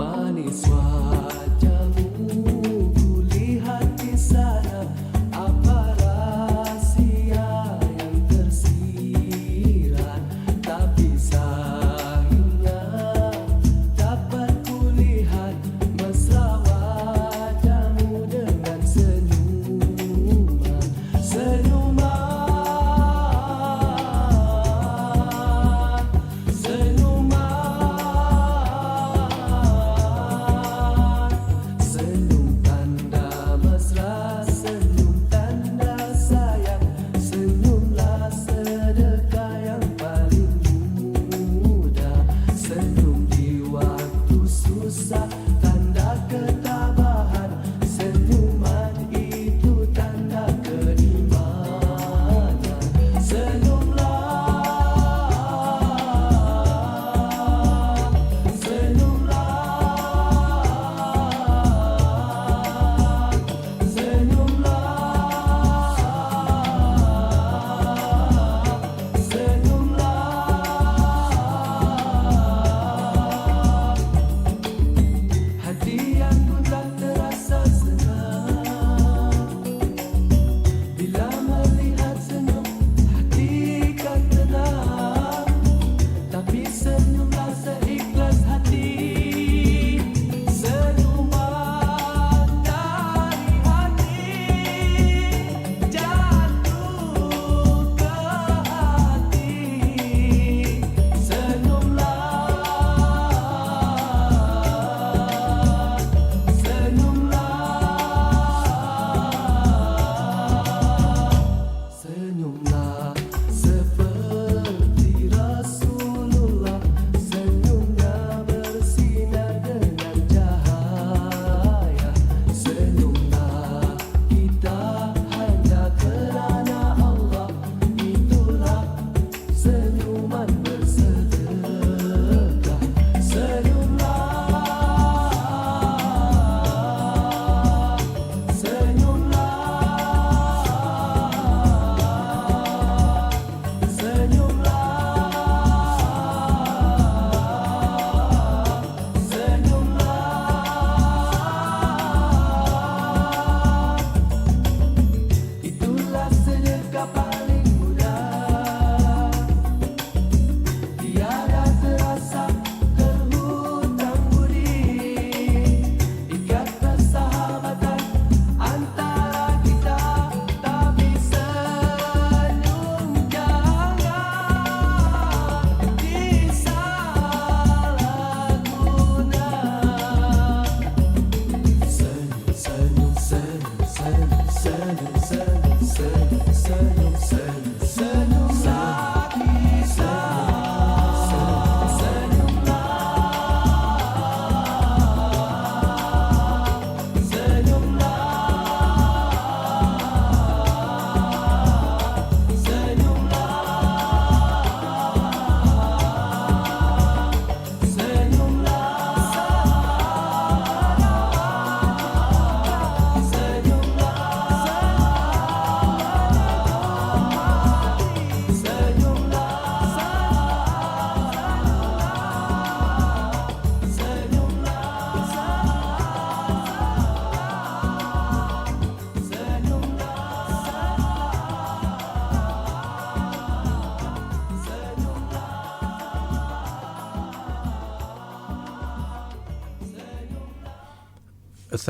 Maniswa.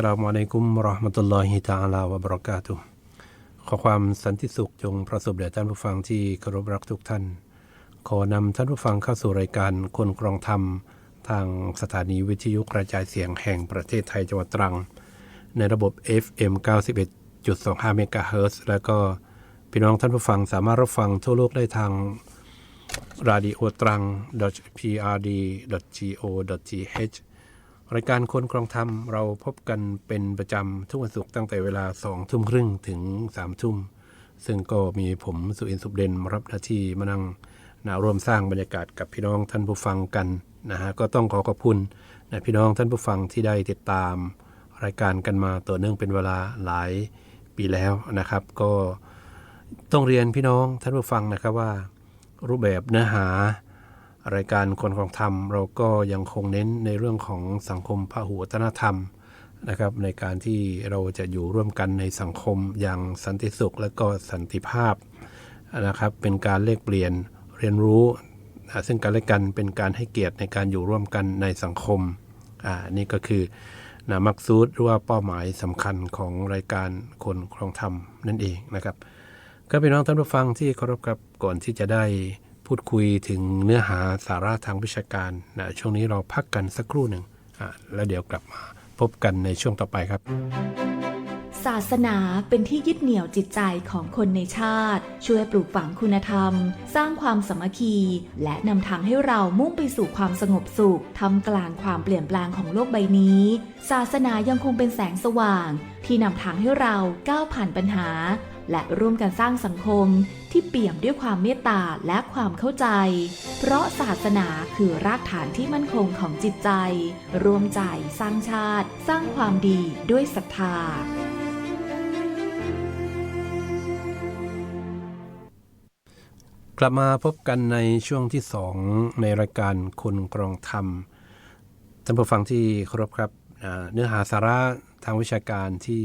สลามุอะลัยกุมราะห์มะตุลลอฮิตะอาลาวะบรากาตุขอความสันติสุขจงประสบแด่ท่านผู้ฟังที่เคารพรักทุกท่าน ขอนำท่านผู้ฟังเข้าสู่รายการคนกรองธรรม ทางสถานีวิทยุกระจายเสียงแห่งประเทศไทยจังหวัดตรัง ในระบบ FM 91.25เมกะเฮิรตซ์แล้วก็พี่น้องท่านผู้ฟังสามารถรับฟังทั่วโลกได้ทาง radio ตรัง prd.go.th รายการคนครองธรรมเราพบกันเป็นประจำทุกวันศุกร์ตั้งแต่เวลาสองทุ่มครึ่งถึงสามทุ่ม ซึ่งก็มีผมสุอินสุเดนรับหน้าที่มานั่งนะร่วมสร้างบรรยากาศกับพี่น้องท่านผู้ฟังกันนะฮะก็ต้องขอขอบคุณนะพี่น้องท่านผู้ฟังที่ได้ติดตาม รายการกันมาต่อเนื่องเป็นเวลาหลายปีแล้วนะครับ ก็ต้องเรียนพี่น้องท่านผู้ฟังนะครับว่า รูปแบบเนื้อหา รายการคนของธรรม เราก็ยังคงเน้นในเรื่องของสังคมพหุวัฒนธรรมนะครับในการที่เราจะอยู่ร่วมกันในสังคมอย่างสันติสุขและก็สันติภาพนะครับเป็นการเลกเปลี่ยนเรียนรู้ ซึ่งกันและกันเป็นการให้เกียรติในการอยู่ร่วมกันในสังคมอ่านี่ก็คือนะมักซูดหรือว่าเป้าหมายสำคัญของรายการคนครองธรรมนั่นเองนะครับก็เป็นน้องท่านผู้ฟังที่เคารพกับก่อนที่จะได้ พูดคุยถึงเนื้อหาสาระทางวิชาการนะช่วงนี้เราพักกันสักครู่หนึ่งอะแล้วเดี๋ยวกลับมาพบกันในช่วงต่อไปครับ ศาสนาเป็นที่ยึดเหนี่ยวจิตใจของคนในชาติ ช่วยปลูกฝังคุณธรรม สร้างความสามัคคี และนำทางให้เรามุ่งไปสู่ความสงบสุขทำกลางความเปลี่ยนแปลงของโลกใบนี้ ศาสนายังคงเป็นแสงสว่าง ที่นำทางให้เราก้าวผ่านปัญหา และร่วมกันสร้างสังคม ที่เปี่ยมด้วยความเมตตาและความเข้าใจ เพราะศาสนาคือรากฐานที่มั่นคงของจิตใจ รวมใจสร้างชาติ สร้างความดีด้วยศรัทธากลับมาพบกันในช่วงที่2ในรายการคนกรองธรรมท่านผู้ฟังที่เคารพครับเนื้อหาสาระทางวิชาการที่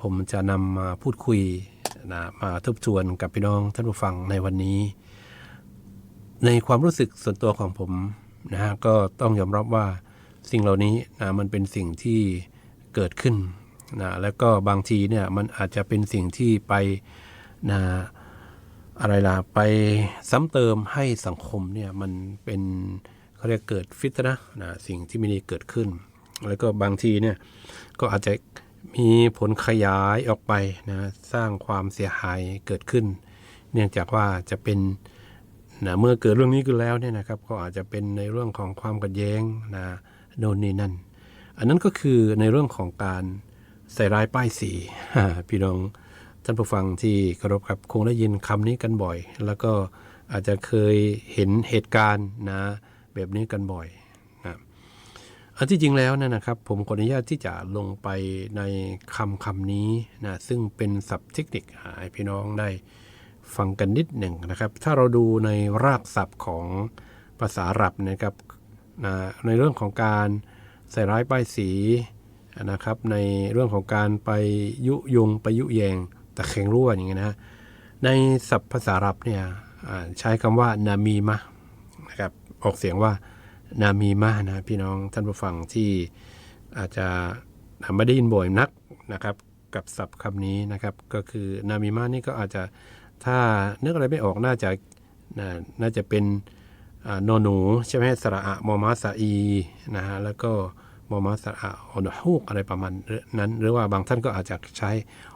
ผมจะนำมาพูดคุย นะมาทบทวนกับพี่น้องท่านผู้ฟังในวันนี้ ในความรู้สึกส่วนตัวของผมนะฮะก็ต้องยอมรับว่าสิ่งเหล่านี้นะมันเป็นสิ่งที่เกิดขึ้นนะแล้วก็บางทีเนี่ยมันอาจจะเป็นสิ่งที่ไปนะอะไรล่ะไปซ้ำเติมให้สังคมเนี่ยมันเป็นเขาเรียกเกิดฟิตนะนะสิ่งที่ไม่ดีเกิดขึ้น แล้วก็บางทีเนี่ยก็อาจจะ มีผลขยายออกไปนะสร้างความเสียหายเกิดขึ้น เนื่องจากว่าจะเป็นนะเมื่อเกิดเรื่องนี้ขึ้นแล้วเนี่ยนะครับ ก็อาจจะเป็นในเรื่องของความขัดแย้งนะโน่นนี่นั่น อันนั้นก็คือในเรื่องของการใส่ร้ายป้ายสีพี่น้องท่านผู้ฟังที่เคารพครับคงได้ยินคำนี้กันบ่อย แล้วก็อาจจะเคยเห็นเหตุการณ์นะแบบนี้กันบ่อย อันที่จริงแล้วนยนะครับ ผมขออนุญาตที่จะลงไปในคำคำนี้นะซึ่งเป็นศัพท์เทคนิคให้พี่น้องได้ฟังกันนิดหนึ่งนะครับ ถ้าเราดูในรากศัพท์ของภาษาอาหรับนะครับนะในเรื่องของการใส่ร้ายป้ายสีนะครับ ในเรื่องของการไปยุยงไปยุแยงตะเข็งรั่วอย่างเงี้ยนะในศัพท์ภาษาอาหรับเนี่ยใช้คำว่านามีมะนะครับออกเสียงว่า นามีมะนะพี่น้องท่านผู้ฟังที่อาจจะไม่ได้ยินบ่อยนักนะครับกับศัพท์คำนี้นะครับก็คือนามีมานี่ก็อาจจะถ้านึกอะไรไม่ออกน่าจะน่าน่าจะเป็นอนอหนูใช่ไหมสระอะมอมาสะอีนะฮะแล้วก็มอมาสระอะอนฮูกอะไรประมาณนั้น หรือว่าบางท่านก็อาจจะใช้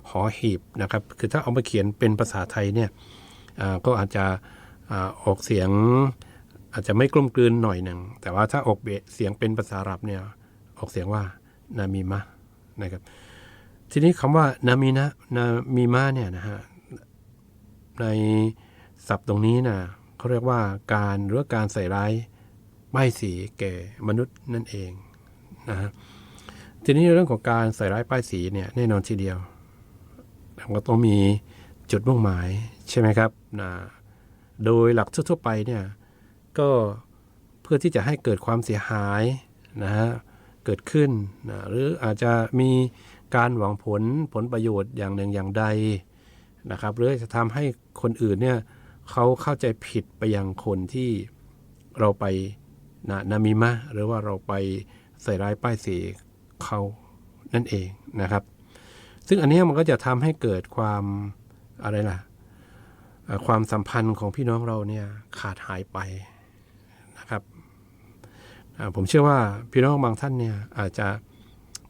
หอหีบนะครับคือถ้าเอามาเขียนเป็นภาษาไทยเนี่ยก็อาจจะออกเสียง อาจจะไม่กลมกลืนหน่อยหนึ่ง แต่ว่าถ้าออกเสียงเป็นภาษาอาหรับเนี่ยออกเสียงว่านามีมะนะครับ ทีนี้คำว่านามีนะนามีมะเนี่ยนะฮะในศัพท์ตรงนี้นะเขาเรียกว่าการหรือการใส่ร้ายป้ายสีแก่มนุษย์นั่นเองนะฮะทีนี้เรื่องของการใส่ร้ายป้ายสีเนี่ยแน่นอนทีเดียวมันก็ต้องมีจุดมุ่งหมายใช่ไหมครับนะโดยหลักทั่วๆไปเนี่ย ก็เพื่อที่จะให้เกิดความเสียหายนะฮะเกิดขึ้นนะหรืออาจจะมีการหวังผลผลประโยชน์อย่างหนึ่งอย่างใดนะครับหรือจะทำให้คนอื่นเนี่ยเขาเข้าใจผิดไปยังคนที่เราไปนะนามิมะหรือว่าเราไปใส่ร้ายป้ายสีเขานั่นเองนะครับ ซึ่งอันนี้มันก็จะทำให้เกิดความอะไรล่ะ ความสัมพันธ์ของพี่น้องเราเนี่ยขาดหายไป ผมเชื่อว่าพี่น้องบางท่านเนี่ยอาจจะ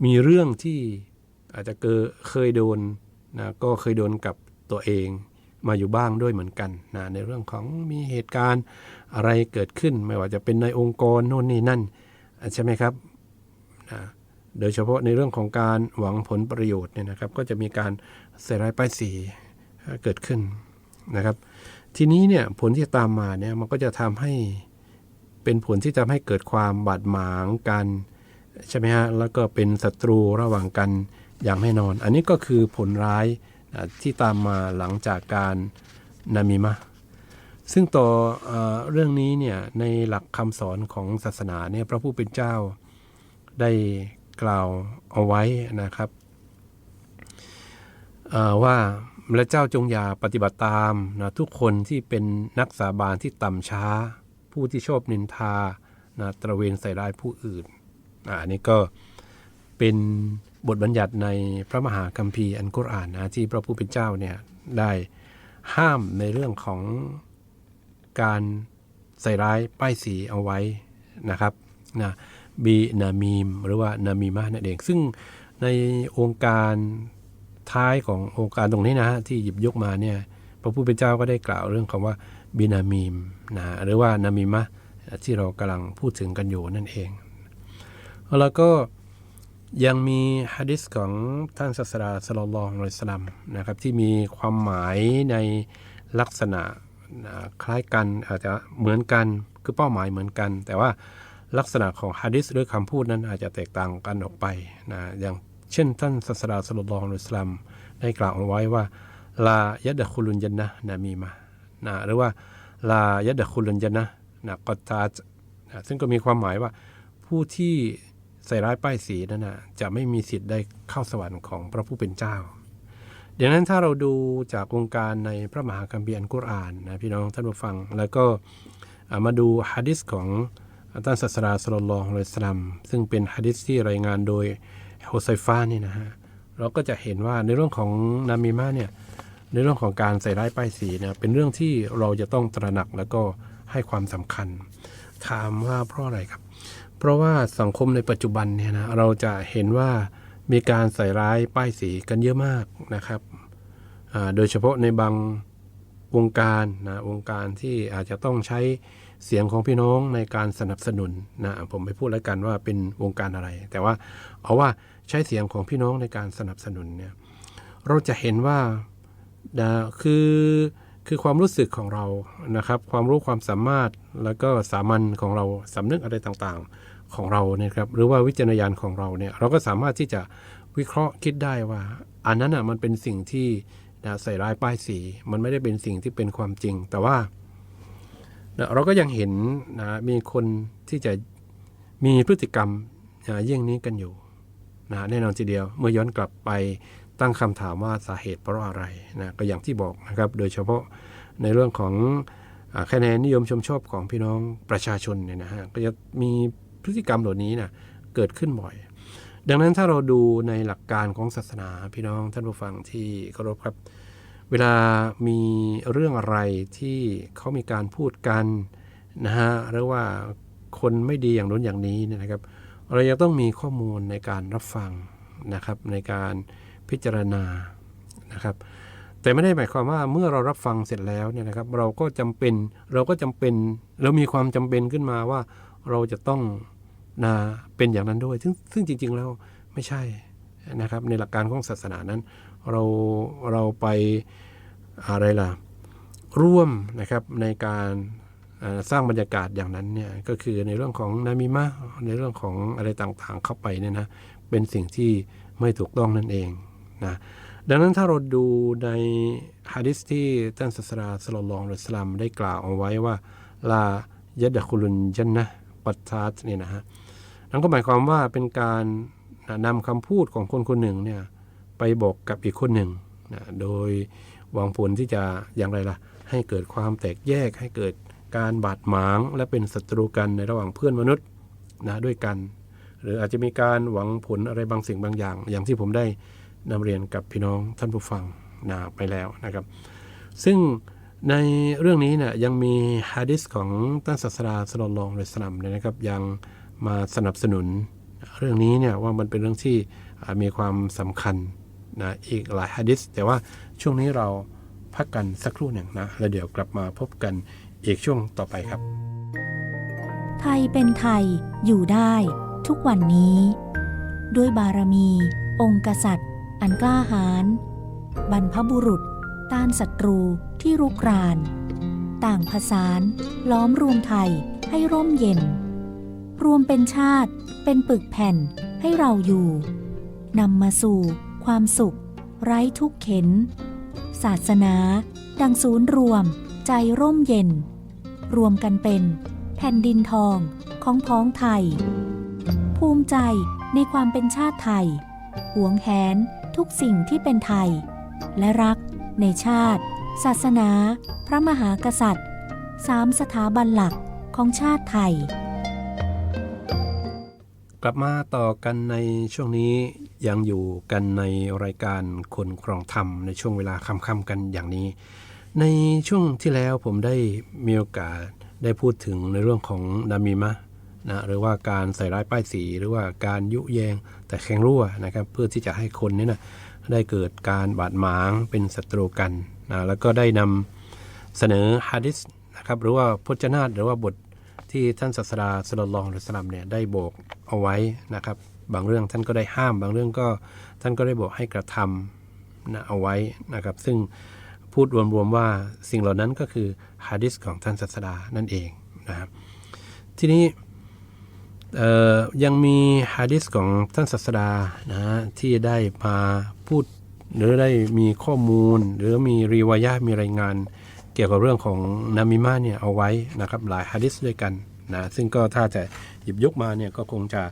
มีเรื่องที่อาจจะเคยโดนนะก็เคยโดนกับตัวเองมาอยู่บ้างด้วยเหมือนกันนะในเรื่องของมีเหตุการณ์อะไรเกิดขึ้น ไม่ว่าจะเป็นในองค์กรโน่นนี่นั่นใช่ไหมครับนะโดยเฉพาะในเรื่องของการหวังผลประโยชน์เนี่ยนะครับ ก็จะมีการใส่ร้ายป้ายสีเกิดขึ้นนะครับ ทีนี้เนี่ยผลที่ตามมาเนี่ยมันก็จะทำให้ เป็นผลที่ทำให้เกิดความบาดหมางกันใช่ไหมฮะแล้วก็เป็นศัตรูระหว่างกันอย่างแน่นอน อันนี้ก็คือผลร้ายที่ตามมาหลังจากการนามิมะซึ่งต่อเอเรื่องนี้เนี่ยในหลักคำสอนของศาสนาเนี่ยพระผู้เป็นเจ้าได้กล่าวเอาไว้นะครับเอ่อว่าและเจ้าจงอย่าปฏิบัติตามนะทุกคนที่เป็นนักสาบานที่ต่ำช้า ผู้ที่ชอบนินทานะตระเวนใส่ร้ายผู้อื่นอ่าอันนี้ก็เป็นบทบัญญัติในพระมหาคัมภีร์อันกุรอานนะที่พระผู้เป็นเจ้าเนี่ยได้ห้ามในเรื่องของการใส่ร้ายป้ายสีเอาไว้นะครับนะบีนามีมหรือว่านามีมะนั่นเอง ซึ่งในองค์การท้ายขององค์การตรงนี้นะฮะที่หยิบยกมาเนี่ย พระผู้เป็นเจ้าก็ได้กล่าวเรื่องคำว่าบีนามีมนะหรือว่านามีมะที่เรากำลังพูดถึงกันอยู่นั่นเอง แล้วก็ยังมีฮะดิษของท่านศาสดาสลลลอฮุอะลัยฮิวะสัลลัมนะครับที่มีความหมายในลักษณะคล้ายกันอาจจะเหมือนกันคือเป้าหมายเหมือนกัน แต่ว่าลักษณะของฮะดิษหรือคำพูดนั้นอาจจะแตกต่างกันออกไปนะอย่างเช่นท่านศาสดาสลลลอฮุอะลัยฮิวะสัลลัมได้กล่าวเอาไว้ว่า ลายัดะคุลุนยันนะนามีมานะหรือว่าลายัดะคุลุนยันนะนะกอตาจนะซึ่งก็มีความหมายว่า ผู้ที่ใส่ร้ายป้ายสีนั้นนะจะไม่มีสิทธิ์ได้เข้าสวรรค์ของพระผู้เป็นเจ้าดังนั้นถ้าเราดูจากองค์การในพระมหาคัมภีร์อันกุรอานนะพี่น้องท่านผู้ฟัง แล้วก็มาดูฮะดิษของท่านศาสดาสลลลอฮุอะลัยฮิวะสัลลัมซึ่งเป็นฮะดิษที่รายงานโดยโฮไซฟานี่นะฮะเราก็จะเห็นว่าในเรื่องของนามีมาเนี่ย ในเรื่องของการใส่ร้ายป้ายสีเนี่ยเป็นเรื่องที่เราจะต้องตระหนักแล้วก็ให้ความสำคัญ ถามว่าเพราะอะไรครับ เพราะว่าสังคมในปัจจุบันเนี่ยนะเราจะเห็นว่ามีการใส่ร้ายป้ายสีกันเยอะมากนะครับโดยเฉพาะในบางวงการนะวงการที่อาจจะต้องใช้เสียงของพี่น้องในการสนับสนุนนะผมไม่พูดแล้วกันว่าเป็นวงการอะไร แต่ว่าเอาว่าใช้เสียงของพี่น้องในการสนับสนุนเนี่ยเราจะเห็นว่า นะคือคือความรู้สึกของเรานะครับ ความรู้ความสามารถแล้วก็สามัญของเราสำนึกอะไรต่างๆของเราเนี่ยครับหรือว่าวิจารณญาณของเราเนี่ยเราก็สามารถที่จะวิเคราะห์คิดได้ว่า อันนั้นอะมันเป็นสิ่งที่นะใส่ร้ายป้ายสี มันไม่ได้เป็นสิ่งที่เป็นความจริง แต่ว่านะเราก็ยังเห็นนะมีคนที่จะมีพฤติกรรมนะเยี่ยงนี้กันอยู่นะแน่นอนทีเดียว เมื่อย้อนกลับไป ตั้งคำถามว่าสาเหตุเพราะอะไรนะก็อย่างที่บอกนะครับ โดยเฉพาะในเรื่องของคะแนนนิยมชมชอบของพี่น้องประชาชนเนี่ยนะฮะก็จะมีพฤติกรรมเหล่านี้นะเกิดขึ้นบ่อย ดังนั้นถ้าเราดูในหลักการของศาสนาพี่น้องท่านผู้ฟังที่เคารพครับ เวลามีเรื่องอะไรที่เขามีการพูดกันนะฮะหรือว่าคนไม่ดีอย่างน้นอย่างนี้เนี่ยนะครับ เรายังต้องมีข้อมูลในการรับฟังนะครับในการ พิจารณานะครับ แต่ไม่ได้หมายความว่าเมื่อเรารับฟังเสร็จแล้วเนี่ยนะครับ เราก็จำเป็นเราก็จำเป็น เรามีความจำเป็นขึ้นมาว่าเราจะต้องนะเป็นอย่างนั้นด้วย ซึ่งซึ่งจริง ๆ แล้วไม่ใช่นะครับ ในหลักการของศาสนานั้น เราเราไปอะไรล่ะร่วมนะครับในการสร้างบรรยากาศอย่างนั้นเนี่ยก็คือในเรื่องของนามิมะในเรื่องของอะไรต่างๆเข้าไปเนี่ยนะเป็นสิ่งที่ไม่ถูกต้องนั่นเอง นะดังนั้นถ้าเราดูในฮะดิษที่ท่านศาสดาสลลลอฮุอะลัยฮิวะสัลลัมได้กล่าวเอาไว้ว่าลายัดะคุลุนจันนะปัตตาตเนี่ยนะฮะนั่นก็หมายความว่าเป็นการนำคำพูดของคนคนหนึ่งเนี่ยไปบอกกับอีกคนหนึ่งนะโดยหวังผลที่จะอย่างไรล่ะ ให้เกิดความแตกแยกให้เกิดการบาดหมางและเป็นศัตรูกันในระหว่างเพื่อนมนุษย์นะด้วยกัน หรืออาจจะมีการหวังผลอะไรบางสิ่งบางอย่าง อย่างที่ผมได้ นำเรียนกับพี่น้องท่านผู้ฟังนะไปแล้วนะครับ ซึ่งในเรื่องนี้เนี่ยยังมีฮะดิษของท่านศาสดาสลลลอฮุอะลัยสัลลัมเนี่ยนะครับ ยังมาสนับสนุนเรื่องนี้เนี่ยว่ามันเป็นเรื่องที่มีความสำคัญนะอีกหลายฮะดิษแต่ว่าช่วงนี้เราพักกันสักครู่หนึ่งนะ แล้วเดี๋ยวกลับมาพบกันอีกช่วงต่อไปครับ ไทยเป็นไทยอยู่ได้ ทุกวันนี้ ด้วยบารมี องค์กษัตริย์ อันกล้าหาญบรรพบุรุษ ต้านศัตรูที่รุกราน ต่างผสานล้อมรวมไทยให้ร่มเย็น รวมเป็นชาติเป็นปึกแผ่นให้เราอยู่นำมาสู่ความสุข ไร้ทุกข์เข็น ศาสนา ดังศูนย์รวม ใจร่มเย็น รวมกันเป็น แผ่นดินทองของพ้องไทย ภูมิใจในความเป็นชาติไทย หวงแหน ทุกสิ่งที่เป็นไทย และรัก ในชาติ ศาสนา พระมหากษัตริย์สามสถาบันหลักของชาติไทย กลับมาต่อกันในช่วงนี้ยังอยู่กันในรายการคนครองธรรมในช่วงเวลาค่ำๆกันอย่างนี้ ในช่วงที่แล้วผมได้มีโอกาสได้พูดถึงในเรื่องของนามิมะ นะหรือว่าการใส่ร้ายป้ายสี หรือว่าการยุแยงแต่แข็งรั่วนะครับ เพื่อที่จะให้คนนี่ยนะได้เกิดการบาดหมางเป็นศัตรูกันนะแล้วก็ได้นำเสนอฮะดิษนะครับหรือว่าพจนาตหรือว่าบทที่ท่านศาสดาสลลลอฮุอะลัยฮิวะสัลลัมเนี่ยได้บอกเอาไว้นะครับ บางเรื่องท่านก็ได้ห้าม บางเรื่องก็ท่านก็ได้บอกให้กระทำนะเอาไว้นะครับ ซึ่งพูดรวมๆว่าสิ่งเหล่านั้นก็คือฮะดิษของท่านศาสดานั่นเองนะครับทีนี้ ยังมีฮะดิษของท่านศาสดานะที่ได้มาพูด หรือได้มีข้อมูล หรือมีรีวายะมีรายงาน เกี่ยวกับเรื่องของนามิมาเนี่ยเอาไว้นะครับหลายฮะดิษด้วยกันนะซึ่งก็ถ้าจะหยิบยกมาเนี่ยก็คงจะ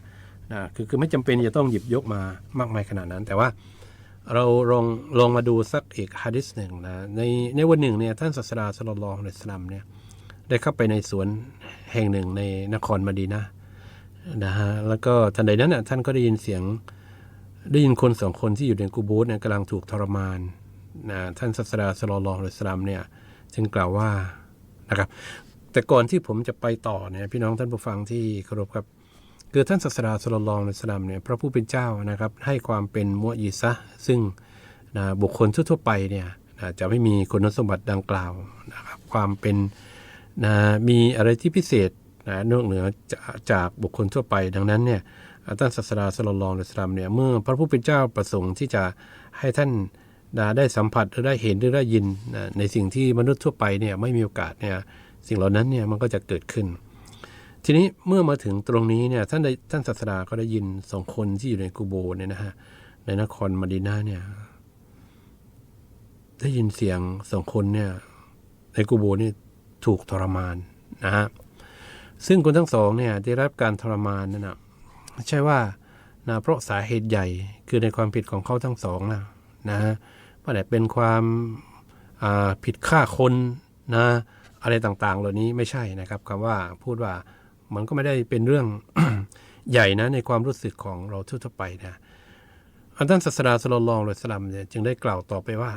นะคือคือไม่จำเป็นจะต้องหยิบยกมามากมายขนาดนั้น แต่ว่าเราลองลองมาดูสักอีกฮะดิษหนึ่งนะในในวันหนึ่งเนี่ยท่านศาสดาสลลลอฮุอะลัยฮิวะสัลลัมเนี่ยได้เข้าไปในสวนแห่งหนึ่งในนครมดีนะ นะฮะแล้วก็ทันใดนั้นน่ะท่านก็ได้ยินเสียงได้ยินคนสองคนที่อยู่ในกูโบสเนี่ยกำลังถูกทรมานนะท่านศาสดาสลลัลอฮุอสลลัมเนี่ยจึงกล่าวว่านะครับ แต่ก่อนที่ผมจะไปต่อเนี่ยพี่น้องท่านผู้ฟังที่เคารพครับคือท่านศาสดาสุลลองในสลามเนี่ยพระผู้เป็นเจ้านะครับ ให้ความเป็นมุอีซะซึ่งนะบุคคลทั่วๆไปเนี่ยนะจะไม่มีคุณสมบัติดังกล่าวนะครับความเป็นนะมีอะไรที่พิเศษ นะนอกเหนือจากจากบุคคลทั่วไปดังนั้นเนี่ยท่านศาสดาสลลองในสลามเนี่ยเมื่อพระผู้เป็นเจ้าประสงค์ที่จะให้ท่านได้สัมผัสหรือได้เห็นหรือได้ยินนะในสิ่งที่มนุษย์ทั่วไปเนี่ยไม่มีโอกาสเนี่ยสิ่งเหล่านั้นเนี่ยมันก็จะเกิดขึ้น ทีนี้เมื่อมาถึงตรงนี้เนี่ยท่านท่านศาสดาก็ได้ยินสองคนที่อยู่ในกูโบเนี่ยนะฮะในนครมาดีนาเนี่ยได้ยินเสียงสองคนเนี่ยในกูโบนี่ถูกทรมานนะฮะ ซึ่งคนทั้งสองเนี่ยได้รับการทรมานนั่นนะไม่ใช่ว่านะเพราะสาเหตุใหญ่คือในความผิดของเขาทั้งสองนะนะฮะว่าแต่เป็นความาผิดฆ่าคนนะอะไรต่างๆ เหล่านี้ไม่ใช่นะครับคำว่าพูดว่ามันก็ไม่ได้เป็นเรื่องใหญ่นะในความรู้สึกของเราทั่วไปนะอันท่านศาสดาสลลลองเลยสลัมเนี่ยจึงได้กล่าวต่อไปว่า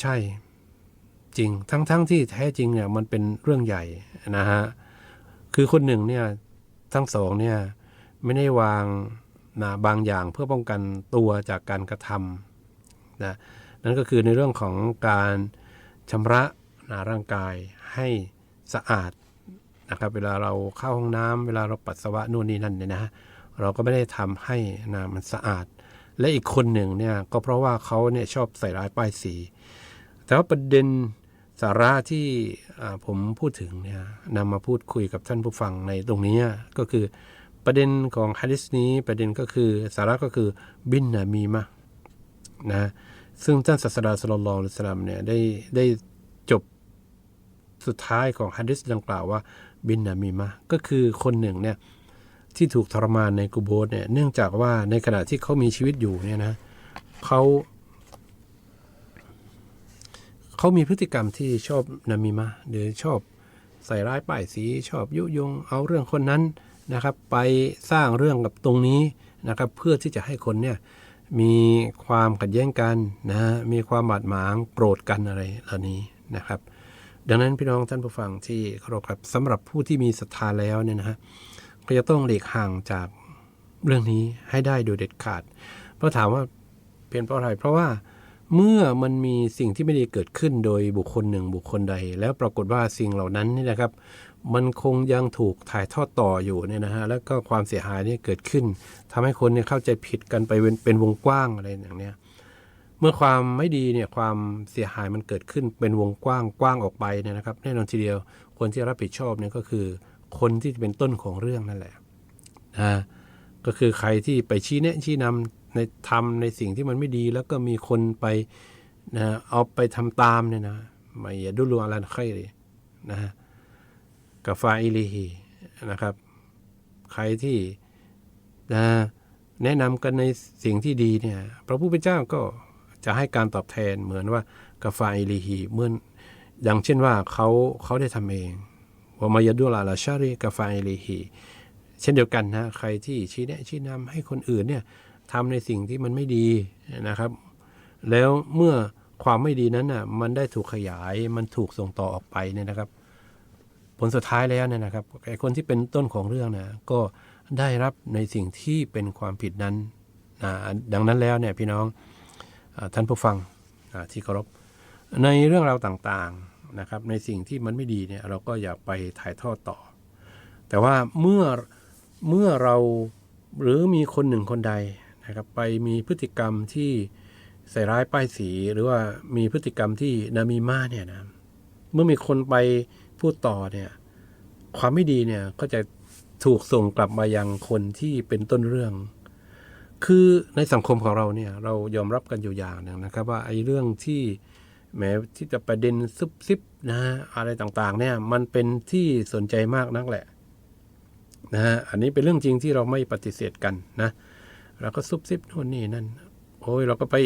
ใช่จริงทั้งๆทที่แท้จริงเนี่ยมันเป็นเรื่องใหญ่นะฮะ คือคนหนึ่งเนี่ยทั้งสองเนี่ยไม่ได้วางนะบางอย่างเพื่อป้องกันตัวจากการกระทำนะนั่นก็คือในเรื่องของการชำระนะร่างกายให้สะอาดนะครับเวลาเราเข้าห้องน้ำเวลาเราปัสสาวะนู่นนี่นั่นเนี่ยนะฮะเราก็ไม่ได้ทำให้นะมันสะอาด และอีกคนหนึ่งเนี่ยก็เพราะว่าเขาเนี่ยชอบใส่ร้ายป้ายสี แต่ว่าประเด็น สาระที่ผมพูดถึงเนี่ยนำมาพูดคุยกับท่านผู้ฟังในตรงนี้ก็คือประเด็นของฮะดิษนี้ประเด็นก็คือสาระก็คือบินนามีมะนะซึ่งท่านศาสดาสุลลลลอฮุอสลลัมเนี่ยได้ได้จบสุดท้ายของฮะดิษดังกล่าวว่าบินนามีมะก็คือคนหนึ่งเนี่ยที่ถูกทรมานในกุโบสเนี่ยเนื่องจากว่าในขณะที่เขามีชีวิตอยู่เนี่ยนะเขา เขามีพฤติกรรมที่ชอบนามีมะหรือชอบใส่ร้ายป้ายสีชอบยุยง เอาเรื่องคนนั้นนะครับ ไปสร้างเรื่องกับตรงนี้นะครับ เพื่อที่จะให้คนเนี่ยมีความขัดแย้งกันนะฮะมีความบาดหมางโกรธกันอะไรเหล่านี้นะครับ ดังนั้นพี่น้องท่านผู้ฟังที่เคารพครับสำหรับผู้ที่มีศรัทธาแล้วเนี่ยนะฮะก็จะต้องหลีกห่างจากเรื่องนี้ให้ได้โดยเด็ดขาด เพราะถามว่าเป็นเพราะอะไรเพราะว่า เมื่อมันมีสิ่งที่ไม่ดีเกิดขึ้นโดยบุคคลหนึ่งบุคคลใด แล้วปรากฏว่าสิ่งเหล่านั้นนี่นะครับ มันคงยังถูกถ่ายทอดต่ออยู่เนี่ยนะฮะแล้วก็ความเสียหายนี่เกิดขึ้นทำให้คนเนี่ยเข้าใจผิดกันไปเป็นวงกว้างอะไรอย่างเนี้ยเมื่อความไม่ดีเนี่ยความเสียหายมันเกิดขึ้นเป็นวงกว้างกว้างออกไปเนี่ยนะครับ แน่นอนทีเดียวคนที่รับผิดชอบเนี่ยก็คือ คนที่เป็นต้นของเรื่องนั่นแหละนะก็คือใครที่ไปชี้แนะชี้นำ ในทำในสิ่งที่มันไม่ดีแล้วก็มีคนไปนะเอาไปทำตามเนี่ยนะไม่อย่าดุลอะไรใครเลยนะกาฟาอิลิฮีนะครับ ใครที่นะแนะนำกันในสิ่งที่ดีเนี่ย พระผู้เป็นเจ้าก็จะให้การตอบแทนเหมือนว่ากาฟาอิลิฮีเหมือนอย่างเช่นว่าเขาเขาได้ทำเองว่ามายดุลาลาชาริกาฟาอิลิฮีเช่นเดียวกันนะใครที่ชี้แนะชี้นำให้คนอื่นเนี่ย ทำในสิ่งที่มันไม่ดีนะครับ แล้วเมื่อความไม่ดีนั้นน่ะมันได้ถูกขยายมันถูกส่งต่อออกไปเนี่ยนะครับ ผลสุดท้ายแล้วเนี่ยนะครับไอ้คนที่เป็นต้นของเรื่องนะก็ได้รับในสิ่งที่เป็นความผิดนั้นอ่าดังนั้นแล้วเนี่ยพี่น้องอท่านผู้ฟังที่เคารพในเรื่องราวต่างๆนะครับ ในสิ่งที่มันไม่ดีเนี่ยเราก็อย่าไปถ่ายทอดต่อ แต่ว่าเมื่อเมื่อเราหรือมีคนหนึ่งคนใด นะครับไปมีพฤติกรรมที่ใส่ร้ายป้ายสีหรือว่ามีพฤติกรรมที่นามีมาเนี่ยนะเมื่อมีคนไปพูดต่อเนี่ย ความไม่ดีเนี่ยก็จะถูกส่งกลับมายังคนที่เป็นต้นเรื่อง คือในสังคมของเราเนี่ย เรายอมรับกันอยู่อย่างนึงนะครับ ว่าไอ้เรื่องที่แม้ที่จะประเด็นซุบซิบนะอะไรต่างๆ เนี่ย มันเป็นที่สนใจมากนักแหละนะฮะอันนี้เป็นเรื่องจริงที่เราไม่ปฏิเสธกันนะ เราก็ซุบซิบโน่นนี่นั่นโอ้ยเราก็ไป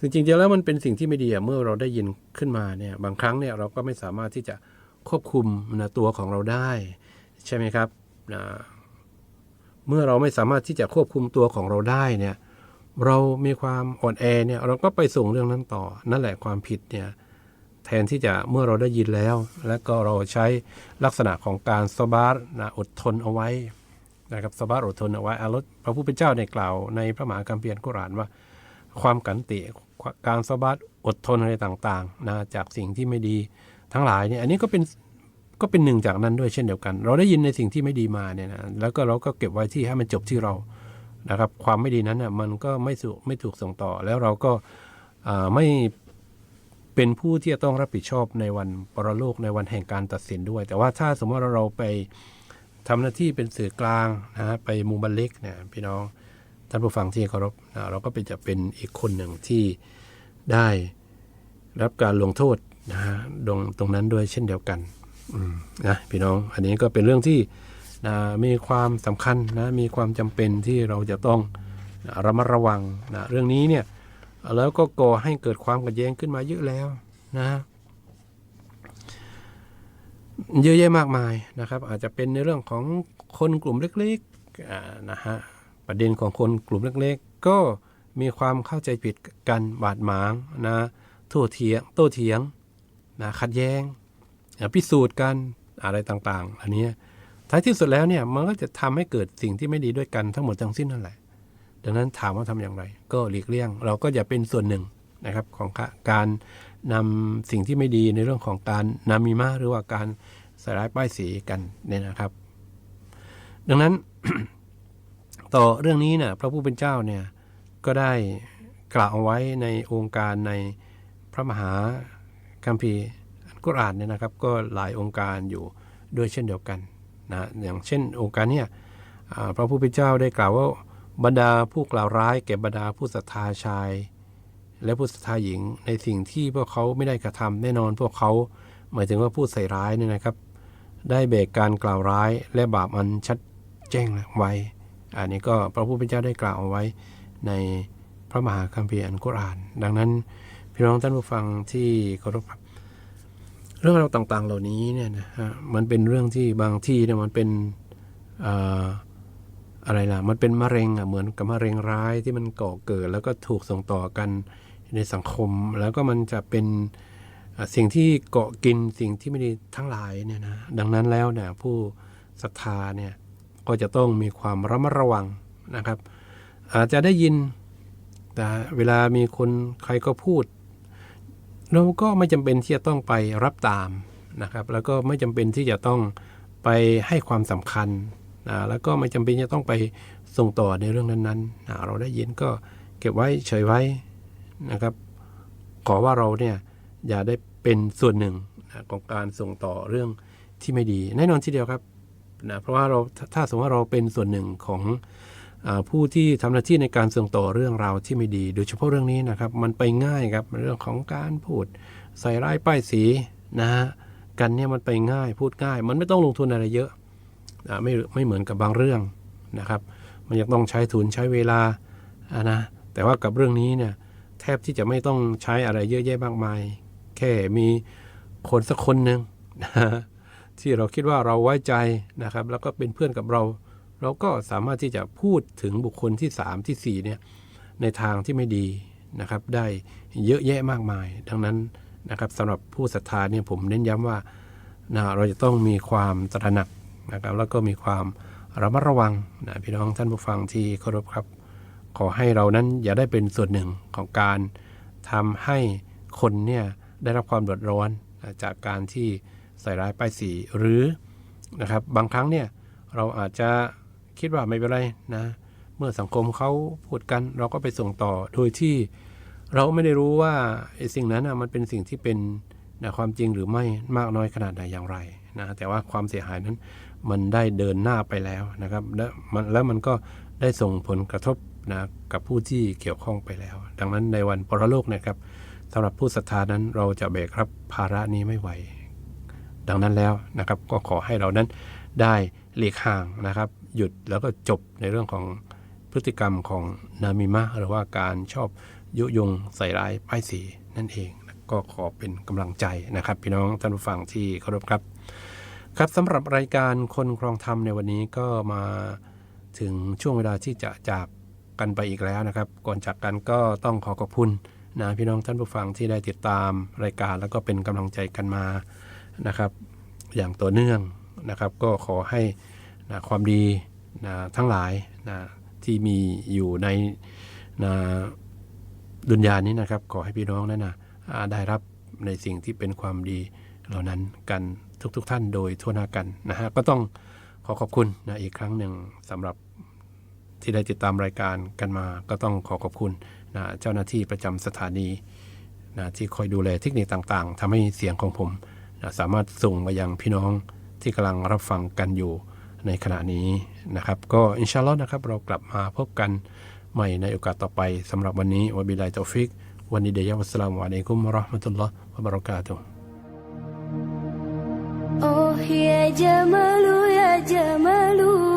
จริงๆแล้วมันเป็นสิ่งที่ไม่ดีเมื่อเราได้ยินขึ้นมาเนี่ยบางครั้งเนี่ยเราก็ไม่สามารถที่จะควบคุมนะตัวของเราได้ ใช่ไหมครับนะเมื่อเราไม่สามารถที่จะควบคุมตัวของเราได้เนี่ยเรามีความอ่อนแอเนี่ยเราก็ไปส่งเรื่องนั้นต่อ นั่นแหละความผิดเนี่ยแทนที่จะเมื่อเราได้ยินแล้ว แล้วก็เราใช้ลักษณะของการสบาร์นะอดทนเอาไว้ นะครับสบาอดทนเอาไว้อารถพระผู้เป็นเจ้าในกล่าวในพระมหาคัมภีร์อัลกุรานว่า ความกันติการสบาอดทนอะไรต่างๆนะจากสิ่งที่ไม่ดีทั้งหลายเนี่ยอันนี้ก็เป็นก็เป็นหนึ่งจากนั้นด้วยเช่นเดียวกัน เราได้ยินในสิ่งที่ไม่ดีมาเนี่ยนะแล้วก็เราก็เก็บไว้ที่ให้มันจบที่เรานะครับ ความไม่ดีนั้นน่ะมันก็ไม่สุไม่ถูกส่งต่อ แล้วเราก็ไม่เป็นผู้ที่จะต้องรับผิดชอบในวันปรโลกในวันแห่งการตัดสินด้วย แต่ว่าถ้าสมมติว่าเราไป ทำหน้าที่เป็นสื่อกลางนะฮะไปมุมบันเล็กเนี่ยพี่น้องท่านผู้ฟังที่เคารพนะเราก็เป็นจะเป็นอีกคนหนึ่งที่ได้รับการลงโทษนะฮะตรงตรงนั้นด้วยเช่นเดียวกันนะพี่น้องอันนี้ก็เป็นเรื่องที่นะมีความสำคัญนะมีความจำเป็นที่เราจะต้องนะระมัดระวังนะเรื่องนี้เนี่ยแล้วก็ก่อให้เกิดความขัดแย้งขึ้นมาเยอะแล้วนะ เยอะแยะมากมายนะครับ อาจจะเป็นในเรื่องของคนกลุ่มเล็กๆนะฮะประเด็นของคนกลุ่มเล็กๆ ก็มีความเข้าใจผิดกันบาดหมางนะโต้เถียงโต้เถียงนะขัดแย้งพิสูจน์กันอะไรต่างๆอันนี้ท้ายที่สุดแล้วเนี่ยมันก็จะทำให้เกิดสิ่งที่ไม่ดีด้วยกันทั้งหมดทั้งสิ้นนั่นแหละ ดังนั้นถามว่าทำอย่างไร ก็หลีกเลี่ยง เราก็อย่าเป็นส่วนหนึ่งนะครับของการนำสิ่งที่ไม่ดีในเรื่องของการนามีมาหรือว่าการใส่ร้ายป้ายสีกันเนี่ยนะครับ ดังนั้นต่อเรื่องนี้เนี่ยพระผู้เป็นเจ้าเนี่ยก็ได้กล่าวเอาไว้ในองค์การในพระมหาคัมภีร์อัลกุรอานเนี่ยนะครับ ก็หลายองค์การอยู่ด้วยเช่นเดียวกันนะอย่างเช่นองค์การเนี่ยพระผู้เป็นเจ้าได้กล่าวว่าบรรดาผู้กล่าวร้ายแก่บรรดาผู้ศรัทธาชาย และผู้ศรัทธาหญิงในสิ่งที่พวกเขาไม่ได้กระทำแน่นอนพวกเขาหมายถึงว่าผู้ใส่ร้ายเนี่ยนะครับ ได้เบรกการกล่าวร้ายและบาปอันชัดแจ้งไว้ อันนี้ก็พระผู้เป็นเจ้าได้กล่าวเอาไว้ในพระมหาคัมภีร์อัลกุรอาน ดังนั้นพี่น้องท่านผู้ฟังที่เคารพครับเรื่องราวต่างๆ เหล่านี้เนี่ยนะฮะมันเป็นเรื่องที่บางที่เนี่ยมันเป็นอะไรล่ะ มันเป็นมะเร็งอะเหมือนกับมะเร็งร้ายที่มันก่อเกิด แล้วก็ถูกส่งต่อกัน ในสังคม แล้วก็มันจะเป็นสิ่งที่เกาะกินสิ่งที่ไม่ดีทั้งหลายเนี่ยนะดังนั้นแล้วเนี่ยผู้ศรัทธาเนี่ยก็จะต้องมีความระมัดระวังนะครับ อาจจะได้ยินแต่เวลามีคนใครก็พูดเราก็ไม่จำเป็นที่จะต้องไปรับตามนะครับ แล้วก็ไม่จำเป็นที่จะต้องไปให้ความสำคัญนะแล้วก็ไม่จำเป็นจะต้องไปส่งต่อในเรื่องนั้นๆนะเราได้ยินก็เก็บไว้เฉยไว้ นะครับ ขอว่าเราเนี่ยอย่าได้เป็นส่วนหนึ่งนะของการส่งต่อเรื่องที่ไม่ดีแน่นอนทีเดียวครับนะเพราะว่าเราถ้าสมมติว่าเราเป็นส่วนหนึ่งของอผู้ที่ทำหน้าที่ในการส่งต่อเรื่องราวที่ไม่ดี โดยเฉพาะเรื่องนี้นะครับ มันไปง่ายครับเรื่องของการพูดใส่ร้ายป้ายสีนะฮะกันเนี่ยมันไปง่ายพูดง่าย มันไม่ต้องลงทุนอะไรเยอะอะไม่ไม่เหมือนกับบางเรื่องนะครับ มันยังต้องใช้ทุนใช้เวลานะแต่ว่ากับเรื่องนี้เนี่ย บที่จะไม่ต้องใช้อะไรเยอะแยะมากมาย แค่มีคนสักคนหนึ่งนะที่เราคิดว่าเราไว้ใจนะครับ แล้วก็เป็นเพื่อนกับเรา เราก็สามารถที่จะพูดถึงบุคคลที่ 3 ที่ 4 เนี่ยในทางที่ไม่ดีนะครับ ได้เยอะแยะมากมาย ดังนั้นนะครับสำหรับผู้ศรัทธาเนี่ยผมเน้นย้ำว่านะเราจะต้องมีความตระหนักนะครับ แล้วก็มีความระมัดระวังนะพี่น้องท่านผู้ฟังที่เคารพครับ ขอให้เรานั้นอย่าได้เป็นส่วนหนึ่งของการทำให้คนเนี่ยได้รับความเดือดร้อนจากการที่ใส่ร้ายป้ายสีหรือนะครับบางครั้งเนี่ยเราอาจจะคิดว่าไม่เป็นไรนะเมื่อสังคมเขาพูดกันเราก็ไปส่งต่อโดยที่เราไม่ได้รู้ว่าสิ่งนั้นนะมันเป็นสิ่งที่เป็นนะความจริงหรือไม่มากน้อยขนาดไหนอย่างไรนะแต่ว่าความเสียหายนั้นมันได้เดินหน้าไปแล้วนะครับและมันแล้วมันก็ได้ส่งผลกระทบ นะกับผู้ที่เกี่ยวข้องไปแล้ว ดังนั้นในวันปรโลกนะครับสำหรับผู้ศรัทธานั้นเราจะแบกรับภาระนี้ไม่ไหว ดังนั้นแล้วนะครับก็ขอให้เรานั้นได้หลีกห่างนะครับ หยุดแล้วก็จบในเรื่องของพฤติกรรมของนามิมะหรือว่าการชอบยุยงใส่ร้ายป้ายสีนั่นเองก็ขอเป็นกำลังใจนะครับ พี่น้องท่านผู้ฟังที่เคารพครับ ครับสำหรับรายการคนครองธรรมในวันนี้ก็มาถึงช่วงเวลาที่จะจาก กันไปอีกแล้วนะครับ ก่อนจากกันก็ต้องขอขอบคุณนะพี่น้องท่านผู้ฟังที่ได้ติดตามรายการแล้วก็เป็นกำลังใจกันมานะครับ อย่างต่อเนื่องนะครับ ก็ขอให้นะความดีนะทั้งหลายนะที่มีอยู่ในนะดุนยานี้นะครับ ขอให้พี่น้องนั้นนะได้รับในสิ่งที่เป็นความดีเหล่านั้นกันทุกๆทท่านโดยทั่วหน้ากันนะฮะก็ต้องขอขอบคุณนะอีกครั้งหนึ่งสำหรับ ที่ได้ติดตามรายการกันมาก็ต้องขอขอบคุณนะเจ้าหน้าที่ประจำสถานีนะที่คอยดูแลเทคนิคต่างๆทำให้เสียงของผมนะสามารถส่งมายังพี่น้องที่กำลังรับฟังกันอยู่ในขณะนี้นะครับ ก็อินชาลอฮ์นะครับเรากลับมาพบกันใหม่ในโอกาสต่อไปสำหรับวันนี้วบิลลาฮิตอฟิก วันนี้เดียวัสสลามุอะลัยกุมราะห์มะตุลลอฮ์วะบะเราะกาตุฮ์ Oh ya Jamalu ya Jamalu